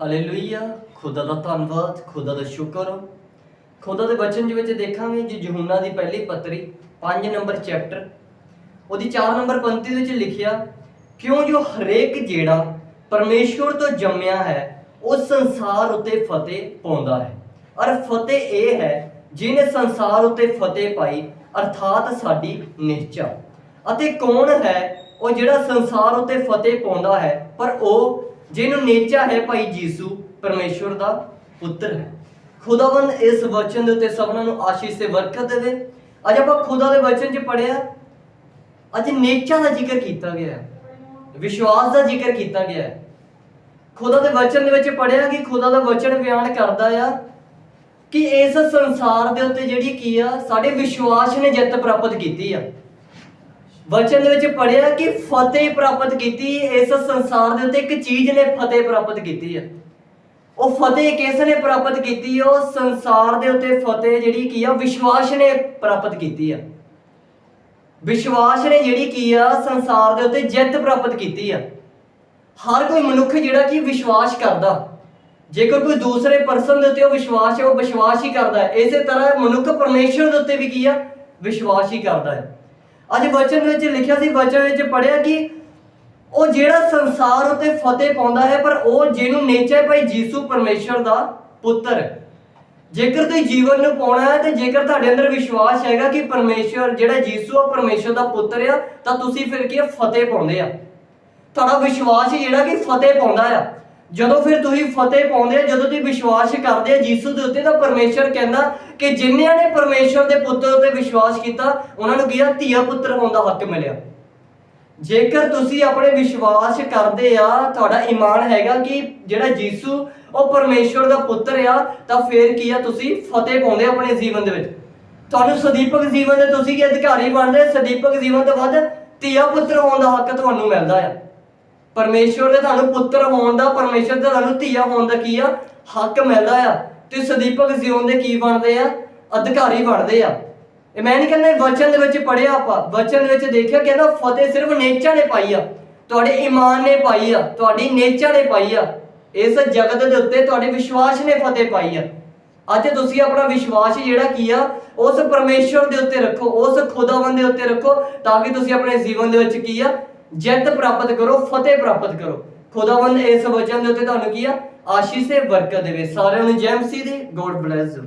Hallelujah ਖੁਦਾ ਦਾ ਧੰਨਵਾਦ, ਖੁਦਾ ਦਾ ਸ਼ੁਕਰ। ਖੁਦਾ ਦੇ ਬਚਨ ਦੇ ਵਿੱਚ ਦੇਖਾਂਗੇ ਜੀ ਯਹੂਨਾ ਦੀ ਪਹਿਲੀ ਪੱਤਰੀ 5 ਨੰਬਰ ਚੈਪਟਰ। ਉਹਦੀ 4 ਨੰਬਰ ਪੰਕਤੀ ਦੇ ਵਿੱਚ ਲਿਖਿਆ, ਕਿਉਂ ਜੋ ਹਰੇਕ ਜਿਹੜਾ ਪਰਮੇਸ਼ਵਰ ਤੋਂ ਜੰਮਿਆ ਹੈ ਉਹ ਸੰਸਾਰ ਉਤੇ ਫਤਿਹ ਪਾਉਂਦਾ ਹੈ। ਔਰ ਫਤਿਹ ਇਹ ਹੈ, ਜਿਹਨੇ ਸੰਸਾਰ ਉਤੇ ਫਤਿਹ ਪਾਈ, ਅਰਥਾਤ ਸਾਡੀ ਨਿਹਚਾ ਅਤੇ ਕੌਣ ਹੈ, ਉਹ ਜਿਹੜਾ ਸੰਸਾਰ ਉਤੇ ਫਤਿਹ ਪਾਉਂਦਾ ਹੈ, ਪਰ ਉਹ ਜਿਹਨੂੰ ਨੇਚਾ ਹੈ ਭਾਈ ਜੀਸੂ, ਪਰਮੇਸ਼ਵਰ ਦਾ ਪੁੱਤਰ ਹੈ। ਖੁਦਾਵੰਦ ਇਸ ਵਚਨ ਦੇ ਉੱਤੇ ਸਭਨਾਂ ਨੂੰ ਆਸ਼ੀਸ਼ ਤੇ ਬਰਕਤ ਦੇਵੇ ਅੱਜ ਆਪਾਂ ਖੁਦਾ ਦੇ ਵਚਨ 'ਚ ਪੜਿਆ ਅੱਜ ਨੇਚਾ ਦਾ ਜ਼ਿਕਰ ਕੀਤਾ ਗਿਆ ਹੈ। ਵਿਸ਼ਵਾਸ ਦਾ ਜ਼ਿਕਰ ਕੀਤਾ ਗਿਆ ਹੈ। ਖੁਦਾ ਦੇ ਵਚਨ ਦੇ ਵਿੱਚ ਪੜਿਆ ਕਿ ਖੁਦਾ ਦਾ ਵਚਨ ਬਿਆਨ ਕਰਦਾ ਆ ਕਿ ਇਸ ਸੰਸਾਰ ਦੇ ਉੱਤੇ ਜਿਹੜੀ ਕੀ ਆ, ਸਾਡੇ ਵਿਸ਼ਵਾਸ ਨੇ ਜਿੱਤ ਪ੍ਰਾਪਤ ਕੀਤੀ ਆ। ਵਚਨ ਦੇ ਵਿੱਚ ਪੜਿਆ ਕਿ ਫਤਿਹ ਪ੍ਰਾਪਤ ਕੀਤੀ, ਇਸ ਸੰਸਾਰ ਦੇ ਉੱਤੇ ਇੱਕ ਚੀਜ਼ ਨੇ ਫਤਿਹ ਪ੍ਰਾਪਤ ਕੀਤੀ ਹੈ ਉਹ ਫਤਿਹ ਕਿਸ ਨੇ ਪ੍ਰਾਪਤ ਕੀਤੀ? ਉਹ ਸੰਸਾਰ ਦੇ ਉੱਤੇ ਫਤਿਹ ਜਿਹੜੀ ਕੀ ਆ, ਵਿਸ਼ਵਾਸ ਨੇ ਪ੍ਰਾਪਤ ਕੀਤੀ ਆ। ਵਿਸ਼ਵਾਸ ਨੇ ਜਿਹੜੀ ਕੀ ਆ, ਸੰਸਾਰ ਦੇ ਉੱਤੇ ਜਿੱਤ ਪ੍ਰਾਪਤ ਕੀਤੀ ਆ। ਹਰ ਕੋਈ ਮਨੁੱਖ ਜਿਹੜਾ ਕਿ ਵਿਸ਼ਵਾਸ ਕਰਦਾ, ਜੇਕਰ ਕੋਈ ਦੂਸਰੇ ਪਰਸਨ ਦੇ ਉੱਤੇ ਉਹ ਵਿਸ਼ਵਾਸ ਹੈ, ਉਹ ਵਿਸ਼ਵਾਸ ਹੀ ਕਰਦਾ ਹੈ। ਇਸੇ ਤਰ੍ਹਾਂ ਮਨੁੱਖ ਪਰਮੇਸ਼ਰ ਦੇ ਉੱਤੇ ਵੀ ਕੀ ਆ, ਵਿਸ਼ਵਾਸ ਹੀ ਕਰਦਾ ਹੈ। ਅੱਜ ਵਚਨ ਵਿੱਚ ਲਿਖਿਆ ਸੀ, ਵਚਨ ਵਿੱਚ ਪੜਿਆ ਕਿ ਉਹ ਜਿਹੜਾ ਸੰਸਾਰ ਉਤੇ ਫਤਿਹ ਪਾਉਂਦਾ ਹੈ, ਪਰ ਉਹ ਜਿਹਨੂੰ ਨੇਚਾ ਭਾਈ ਜੀਸੂ ਪਰਮੇਸ਼ਰ ਦਾ ਪੁੱਤਰ। ਜੇਕਰ ਤੁਸੀਂ ਜੀਵਨ ਨੂੰ ਪਾਉਣਾ ਹੈ, ਤੇ ਜੇਕਰ ਤੁਹਾਡੇ ਅੰਦਰ ਵਿਸ਼ਵਾਸ ਹੈਗਾ ਕਿ ਪਰਮੇਸ਼ਰ ਜਿਹੜਾ ਜੀਸੂ ਆ ਪਰਮੇਸ਼ਰ ਦਾ ਪੁੱਤਰ ਆ, ਤਾਂ ਤੁਸੀਂ ਫਿਰ ਕੀ ਫਤਿਹ ਪਾਉਂਦੇ ਆ। ਤੁਹਾਡਾ ਵਿਸ਼ਵਾਸ ਜਿਹੜਾ ਕਿ ਫਤਿਹ ਪਾਉਂਦਾ ਆ। ਜਦੋਂ ਫਿਰ ਤੁਸੀਂ ਫਤਿਹ ਪਾਉਂਦੇ ਆ ਜਦੋਂ ਤੁਸੀਂ ਵਿਸ਼ਵਾਸ ਕਰਦੇ ਆ ਯੀਸ਼ੂ ਦੇ ਉੱਤੇ, ਤਾਂ ਪਰਮੇਸ਼ਰ ਕਹਿੰਦਾ ਕਿ ਜਿਨ੍ਹਾਂ ਨੇ ਪਰਮੇਸ਼ਰ ਦੇ ਪੁੱਤਰ ਉੱਤੇ ਵਿਸ਼ਵਾਸ ਕੀਤਾ, ਉਹਨਾਂ ਨੂੰ ਕੀ ਆ? ਧੀਆ ਪੁੱਤਰ ਹੋਣ ਦਾ ਹੱਕ ਮਿਲਿਆ। ਜੇਕਰ ਤੁਸੀਂ ਆਪਣੇ ਵਿਸ਼ਵਾਸ ਕਰਦੇ ਆ, ਤੁਹਾਡਾ ਈਮਾਨ ਹੈਗਾ ਕਿ ਜਿਹੜਾ ਯੀਸ਼ੂ ਉਹ ਪਰਮੇਸ਼ਰ ਦਾ ਪੁੱਤਰ ਆ, ਤਾਂ ਫਿਰ ਕੀ ਆ? ਤੁਸੀਂ ਫਤਿਹ ਪਾਉਂਦੇ ਆਪਣੇ ਜੀਵਨ ਦੇ ਵਿੱਚ। ਤੁਹਾਨੂੰ ਸਦੀਪਕ ਜੀਵਨ ਦੇ ਤੁਸੀਂ ਕੀ ਅਧਿਕਾਰੀ ਬਣਦੇ? ਸਦੀਪਕ ਜੀਵਨ ਤੋਂ ਵੱਧ ਧੀਆ ਪੁੱਤਰ ਹੋਣ ਦਾ ਹੱਕ ਤੁਹਾਨੂੰ ਮਿਲਦਾ ਆ। ਪਰਮੇਸ਼ਵਰ ਦੇ ਤੁਹਾਨੂੰ ਪੁੱਤਰ ਹੋਣ ਦਾ ਪਰਮੇਸ਼ਰ ਦੇ ਤੁਹਾਨੂੰ ਧੀਆ ਹੋਣ ਦਾ ਕੀ ਆ? ਹੱਕ ਮਿਲਦਾ ਆ। ਤੇ ਸਦੀਪਕ ਜੀਵਨ ਦੇ ਕੀ ਬਣਦੇ ਆ? ਅਧਿਕਾਰੀ ਬਣਦੇ ਆ। ਇਹ ਮੈਂ ਨਹੀਂ ਕਹਿੰਦਾ ਵਚਨ ਦੇ ਵਿੱਚ ਪੜਿਆ ਆਪਾਂ। ਵਚਨ ਦੇ ਵਿੱਚ ਦੇਖਿਆ ਕਹਿੰਦਾ ਫਤਿਹ ਸਿਰਫ ਨੇਚਾ ਨੇ ਪਾਈ ਆ। ਤੁਹਾਡੇ ਈਮਾਨ ਨੇ ਪਾਈ ਆ। ਤੁਹਾਡੀ ਨੇਚਾ ਨੇ ਪਾਈ ਆ। ਇਸ ਜਗਤ ਦੇ ਉੱਤੇ ਤੁਹਾਡੇ ਵਿਸ਼ਵਾਸ ਨੇ ਫਤਿਹ ਪਾਈ ਆ। ਅੱਜ ਤੁਸੀਂ ਆਪਣਾ ਵਿਸ਼ਵਾਸ ਜਿਹੜਾ ਕੀ ਆ, ਉਸ ਪਰਮੇਸ਼ਵਰ ਦੇ ਉੱਤੇ ਰੱਖੋ, ਉਸ ਖੁਦਾਵੰਦ ਦੇ ਉੱਤੇ ਰੱਖੋ, ਤਾਂ ਕਿ ਤੁਸੀਂ ਆਪਣੇ ਜੀਵਨ ਦੇ ਵਿੱਚ ਕੀ ਆ ਜਿੱਤ ਪ੍ਰਾਪਤ ਕਰੋ, ਫਤਿਹ ਪ੍ਰਾਪਤ ਕਰੋ। ਖੁਦਾਵੰਦ ਇਸ ਵਚਨ ਦੇ ਉੱਤੇ ਤੁਹਾਨੂੰ ਕੀ ਆ? ਆਸ਼ੀਸ਼ ਬਰਕਤ ਦੇਵੇ ਸਾਰਿਆਂ ਨੂੰ ਜੈ ਮਸੀਹ ਦੀ, ਗੋਡ ਬlesਸ